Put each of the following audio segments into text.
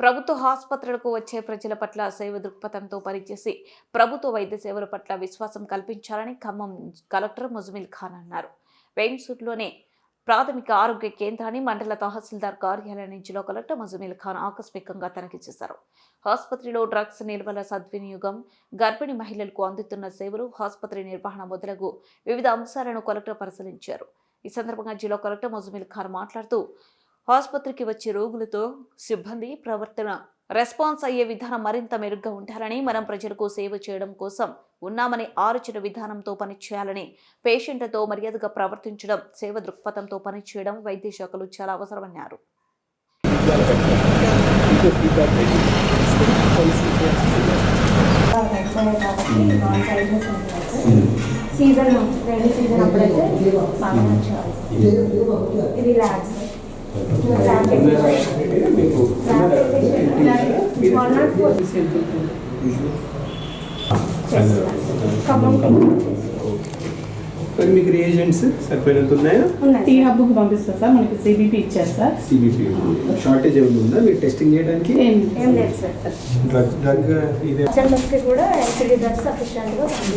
ప్రభుత్వ ఆసుపత్రులకు వచ్చే ప్రజల పట్ల సేవ దృక్పథంతో పనిచేసి ప్రభుత్వ వైద్య సేవల పట్ల విశ్వాసం కల్పించాలని ఖమ్మం కలెక్టర్ ముజమిల్ ఖాన్ అన్నారు. వేంసూర్లోనే ప్రాథమిక ఆరోగ్య కేంద్రాన్ని మండల తహసీల్దార్ కార్యాలయం జిల్లా కలెక్టర్ ముజమిల్ ఖాన్ ఆకస్మికంగా తనిఖీ చేశారు. ఆసుపత్రిలో డ్రగ్స్ నిల్వల సద్వినియోగం గర్భిణీ మహిళలకు అందుతున్న సేవలు ఆసుపత్రి నిర్వహణ మొదలగు వివిధ అంశాలను కలెక్టర్ పరిశీలించారు. ఈ సందర్భంగా జిల్లా కలెక్టర్ ముజమిల్ ఖాన్ మాట్లాడుతూ ఆసుపత్రికి వచ్చే రోగులతో సిబ్బంది ప్రవర్తన రెస్పాన్స్ అయ్యే విధానం మరింత మెరుగ్గా ఉండాలని మనం ప్రజలకు సేవ చేయడం కోసం ఉన్నామని ఆలోచన విధానంతో పనిచేయాలని పేషెంట్లతో మర్యాదగా ప్రవర్తించడం సేవ దృక్పథంతో పనిచేయడం వైద్య శాఖలు చాలా అవసరమన్నారు. సీజన్ సీజన్ అప్పుడైతే బాగా మంచిగా ఇది ఖమ్మం మరి మీకు రియేజెంట్స్ సరిపోయినంత ఉన్నాయా? టీ ఉన్నాయి హబ్కి పంపిస్తారు సార్ మనకి సిబిపి ఇచ్చారు సార్ సిబిపి షార్టేజ్ ఏమైనా ఉందా? మీరు టెస్టింగ్ చేయడానికి? ఏం లేదు సార్ డ్రగ్ డ్రగ్ ఇదే. పేషెంట్స్కి కూడా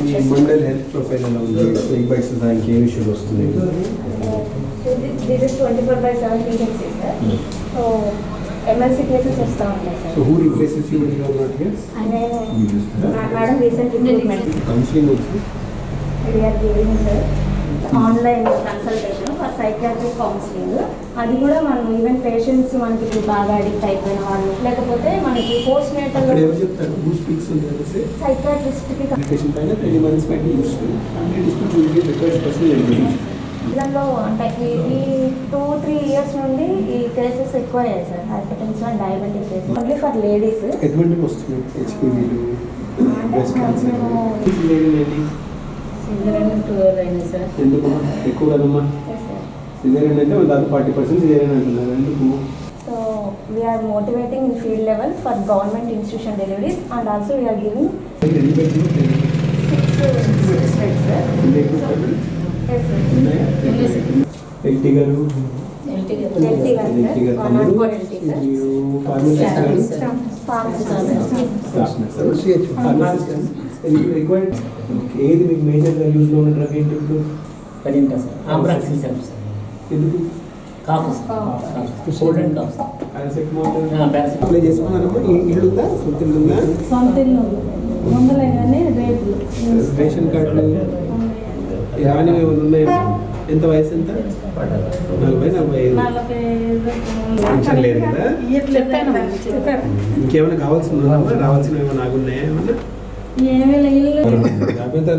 మీ మండల్ హెల్త్ ప్రొఫైల్ ఎలా ఉంది. ఎగ్ బైట్స్ దానికి ఏం ఇష్యూస్ వస్తుంది twenty four by seven THC sir so MLC cases వస్తూ ఉంటాయి so sir who replaces you in your not here madam recent counselling వచ్చి? We are giving sir online consultation for psychiatric counselling అది కూడా మనం even patients మనకి ఇప్పుడు బాగా addict అయిపోయిన వాళ్ళు లేకపోతే మనకి పోస్ట్ నేటల్ సైకాట్రిస్ట్కి అంటే ఈ టూ త్రీ ఇయర్స్ నుండి ఈ కేసెస్ ఎక్కువ అయ్యాయి sir hypertension diabetic cases only for ladies ఎటువంటి వస్తుంది హెచ్పివీలు బ్రెస్ట్ క్యాన్సర్ ఎందుకు ఎక్కువగానమ్మా సిజేరియన్ అంటే దాదాపు ఫార్టీ పర్సెంట్ సిజేరియన్ అంటున్నారు ఎందుకు so we are motivating in field level for government institution deliveries and also we are giving LT గారు గారు రిక్వైర్డ్ ఏది మీకు మేజర్గా యూజ్లో ఉన్న డ్రగ్ ఏంటి ఇప్పుడు? పదింటా సార్. Ambroxol sir. సార్. ఎందుకు కాఫ్ కోల్డ్ అండ్ కాఫ్ ఇల్లు ఉందా సొంత ఇల్లు ఉందా? సొంత ఇల్లు ముందలే కానీ రేపు. రేషన్ కార్డులు? ఏమైనా ఏమైనా ఉన్నాయా? ఎంత వయసు ఎంత? నలభై నలభై ఐదు. పెన్షన్ లేదు కదా ఇంకేమైనా కావాల్సిన రావాల్సినవి ఏమైనా ఆగున్నాయా? ఏమన్నా? ఏమీ లేదు జాబితా